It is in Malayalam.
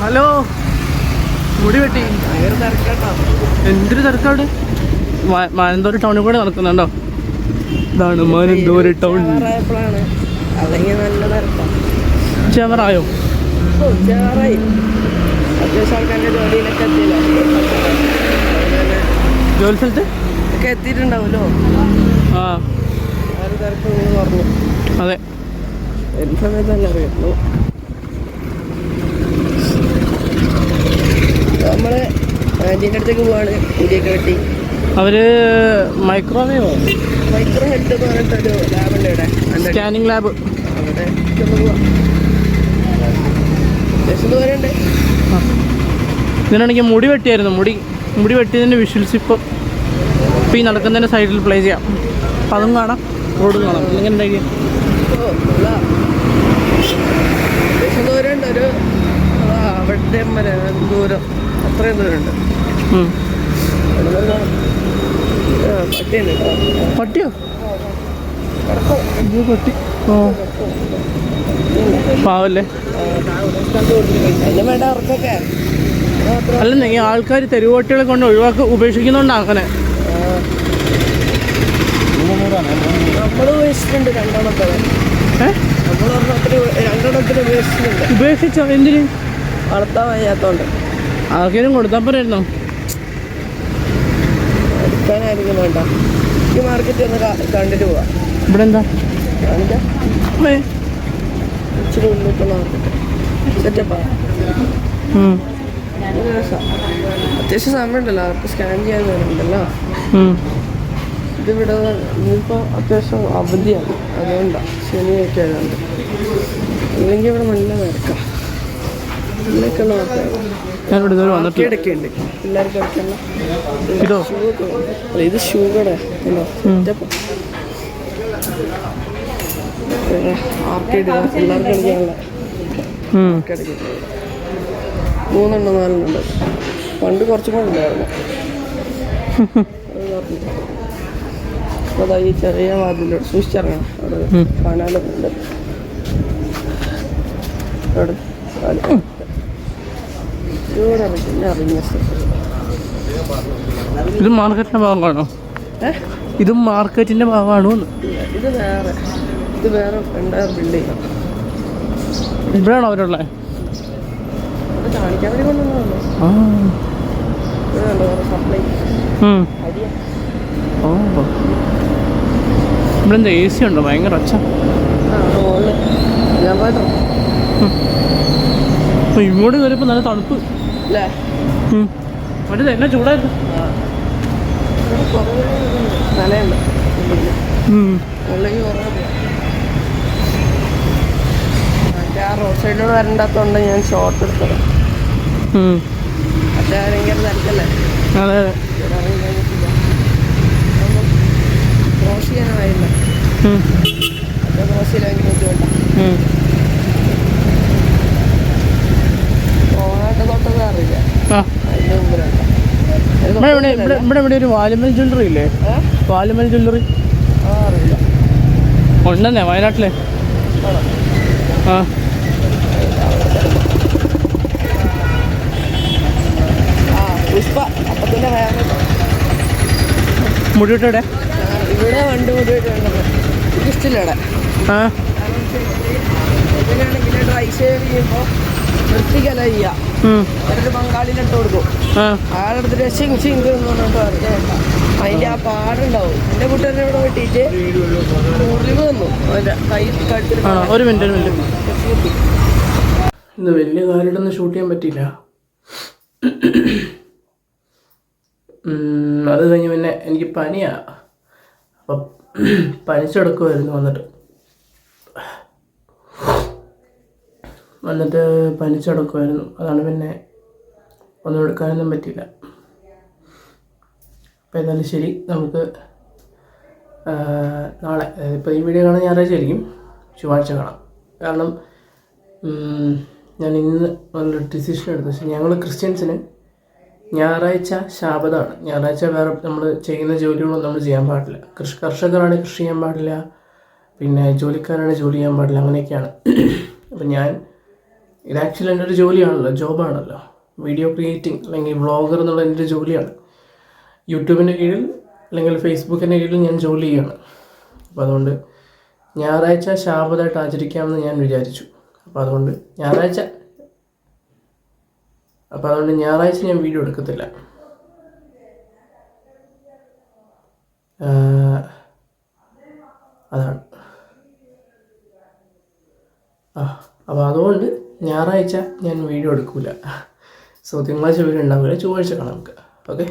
ഹലോ. മുടി വെട്ടി. എന്തൊരു തിരക്കാട് മാനന്തവാടി ടൗണിൽ കൂടെ നടക്കുന്നുണ്ടോ? ഇതാണ് മാനന്തവാടി ടൗൺ. ചേവറായോ ജോലി സ്ഥലത്ത്? എത്തിയിട്ടുണ്ടാവുമല്ലോ? ആ. അതെ. ഒരു സമയത്ത് തന്നെ അറിയുള്ളൂ. നമ്മൾ ആന്റീന്റെ അടുത്തേക്ക് പോവാണ്. മുടിയൊക്കെ വെട്ടി. അവർ മൈക്രോവേവോ മൈക്രോ ഹെൽത്ത് എന്ന് പറഞ്ഞിട്ടൊരു ലാബുണ്ട് ഇവിടെ. സ്കാനിങ് ലാബ് അവിടെ ഒന്ന് പോവാം. അത്യാവശ്യം ദൂരമുണ്ട് ഇതിനാണെങ്കിൽ മുടി വെട്ടിയായിരുന്നു. മുടി മുടി വെട്ടിയതിന്റെ വിഷ്വൽസ് ഇപ്പം ഇപ്പം ഈ നടക്കുന്നതിന്റെ സൈഡിൽ പ്ലേ ചെയ്യാം. അപ്പം അതും കാണാം. റോഡ് കാണാം. ഉണ്ടായിരിക്കും ഓ ഉണ്ട് ദൂരമുണ്ട് ഒരു അവിടെ ദൂരം. അത്രയും ദൂരമുണ്ട്. പട്ടിയോ? ഇത് പട്ടി. ഓ. പാവല്ലേ? അല്ലെന്നെ ഈ ആൾക്കാർ തെരുവോട്ടികളെ കൊണ്ട് ഒഴിവാക്കി ഉപേക്ഷിക്കുന്നുണ്ടാ അങ്ങനെ. ഉപേക്ഷിച്ചോ? എന്തിന്? വളർത്താൻ വയ്യാത്തോണ്ട്. ആർക്കെങ്കിലും കൊടുത്താൽ പോരായിരുന്നോ എടുക്കാനായിരിക്കും വേണ്ട. ഈ മാർക്കറ്റ് ഒന്ന് കണ്ടിട്ട് പോവാം. ഇവിടെ എന്താ ഇച്ചിരി ഉള്ളിട്ട് മാർക്കറ്റ്. സെറ്റപ്പാ അത്യാവശ്യം സമയമുണ്ടല്ലോ. അവർക്ക് സ്കാൻ ചെയ്യാൻ വരുന്നുണ്ടല്ലോ. ഇതിവിടെ ഇന്നിപ്പോൾ അത്യാവശ്യം അവധിയാണ്. അതുകൊണ്ടാണ് ശനിയൊക്കെ ആയതുകൊണ്ട്. ഇല്ലെങ്കിൽ ഇവിടെ നല്ല തിരക്കാം. ഇതിലൊക്കെ നോക്കാം. ഞാനിവിടെ ഇതുവരെ വന്നിട്ട് ഇടയ്ക്ക് ഉണ്ട് പിള്ളേർക്ക് കളിക്കുന്ന ഇതോ. അല്ല ഇത് ആർക്കേഡ് പിള്ളേർക്ക് കളിക്കാനുള്ള മൂന്നെണ്ണം നാലെണ്ണുണ്ട് പണ്ട് കുറച്ചും കൂടെ ഉണ്ടായിരുന്നു. അത് ഈ ചെറിയ വാതിലോട്ട് സൂക്ഷിച്ചിറങ്ങണം. അവിടെ. കാണാനുണ്ട് അവിടെ കാൽ. ഇവിടെ ഇറങ്ങി, പിന്നെ ഇറങ്ങിയ സ്ഥലത്ത് ഇത് മാർക്കറ്റിന്റെ ഭാഗമാണോ? ഇത് മാർക്കറ്റിന്റെ ഭാഗമാണോ ഇത് വേറെ. ഇത് വേറെ ബിൽഡിംഗ് ഇവിടെയാണോ അവരുള്ളത് അത് കാണിക്കാൻ വേണ്ടി ഇവിടെ എന്താ എ സി ഉണ്ടോ? ഭയങ്കര ഒച്ച. മുകളിൽ ഞാൻ പോയതോ അപ്പോൾ ഇങ്ങോട്ട് കയറിയപ്പോൾ നല്ല തണുപ്പ്. അല്ലേ ഉം. മറ്റേത് എന്നാ ചൂടായിരുന്നു? ആ. റോഡ് സൈഡിലൂടെ ഞാൻ ഷോർട്ട് എടുത്തത്. മറ്റേ ഭയങ്കര തിരക്കല്ലേ അതെ ക്രോസ് ചെയ്യാനായില്ല ക്രോസ് ചെയ്യാൻ ബുദ്ധിമുട്ടാണ് ഇവിടെ ഇവിടെ ഇവിടെ ഇവിടെ ഇവിടെ ഒരു വാലുമൽ ജ്വല്ലറി ഇല്ലേ? വാലുമൽ ജ്വല്ലറി. ഉണ്ടെന്നേ വയനാട്ടിലെ? ആ. മുടിവിട്ടെ ഇവിടെ വണ്ടി മുടിയായിട്ട് വേണ്ടത്. ഇഷ്ടമില്ല ഇവിടെ. ആ. ഇതിനാണെങ്കിൽ ഡ്രൈ ഷെയർ ചെയ്യുമ്പോൾ വൃത്തിക്കല ചെയ്യുക. എന്നിട്ട് ബംഗാളിയിൽ ഇട്ട് കൊടുക്കും. ആളെടുത്തിട്ട് ഷിങ് ഷിങ്ക് എന്ന് പറഞ്ഞിട്ട് വെറുതെ അതിന്റെ ആ പാടുണ്ടാവും. എന്റെ കൂട്ടുകാരനെ ഇവിടെ വെട്ടിയിട്ട് മുറിവ് വന്നു. കൈ കഴുത്തിൽ ഒരു മിനിറ്റ് ഒരു മിനിറ്റ്. ഇന്ന് വലിയ കാര്യമായിട്ടൊന്നും ഷൂട്ട് ചെയ്യാൻ പറ്റിയില്ല. അത് കഴിഞ്ഞ് പിന്നെ എനിക്ക് പനിയാ. അപ്പം പനിച്ചെടുക്കുമായിരുന്നു വന്നിട്ട്. വന്നിട്ട് പനിച്ചടക്കുമായിരുന്നു അതാണ് പിന്നെ ഒന്നും എടുക്കാനൊന്നും പറ്റിയില്ല. അപ്പോൾ എന്തായാലും ശരി നമുക്ക് നാളെ ഇപ്പോൾ ഈ വീഡിയോ കാണാൻ ഞായറാഴ്ച ആയിരിക്കും ചൊവ്വാഴ്ച കാണാം. കാരണം ഞാൻ ഇന്ന് ഒരു ഡിസിഷൻ എടുത്തു. പക്ഷേ ഞങ്ങൾ ക്രിസ്ത്യൻസിന് ഞായറാഴ്ച ശാപതാണ്. ഞായറാഴ്ച വേറെ നമ്മൾ ചെയ്യുന്ന ജോലികളൊന്നും നമ്മൾ ചെയ്യാൻ പാടില്ല. കൃഷി കർഷകരാണെങ്കിൽ കൃഷി ചെയ്യാൻ പാടില്ല. പിന്നെ ജോലിക്കാരാണെങ്കിൽ ജോലി ചെയ്യാൻ പാടില്ല. അങ്ങനെയൊക്കെയാണ്. അപ്പം ഞാൻ ഇത് ആക്ച്വലി എന്റെ ഒരു ജോലിയാണല്ലോ ജോബാണല്ലോ വീഡിയോ ക്രിയേറ്റിംഗ് അല്ലെങ്കിൽ വ്ളോഗർ എന്നുള്ള എന്റെ ഒരു ജോലിയാണ്. യൂട്യൂബിന്റെ കീഴിൽ അല്ലെങ്കിൽ ഫേസ്ബുക്കിന്റെ കീഴിൽ ഞാൻ ജോലി ചെയ്യാണ്. അപ്പോൾ അതുകൊണ്ട് ഞായറാഴ്ച ശാപതായിട്ട് ആചരിക്കാമെന്ന് ഞാൻ വിചാരിച്ചു. അപ്പോൾ അതുകൊണ്ട് ഞായറാഴ്ച അപ്പോൾ അതുകൊണ്ട് ഞായറാഴ്ച ഞാൻ വീഡിയോ എടുക്കത്തില്ല. അതാണ്. ആ അപ്പോൾ അതുകൊണ്ട് ഞായറാഴ്ച ഞാൻ വീഡിയോ എടുക്കില്ല സോ തിങ്കളാഴ്ച വീഡിയോ ഉണ്ടാവില്ല. ചൊവ്വാഴ്ച കാണാം നമുക്ക്. ഓക്കെ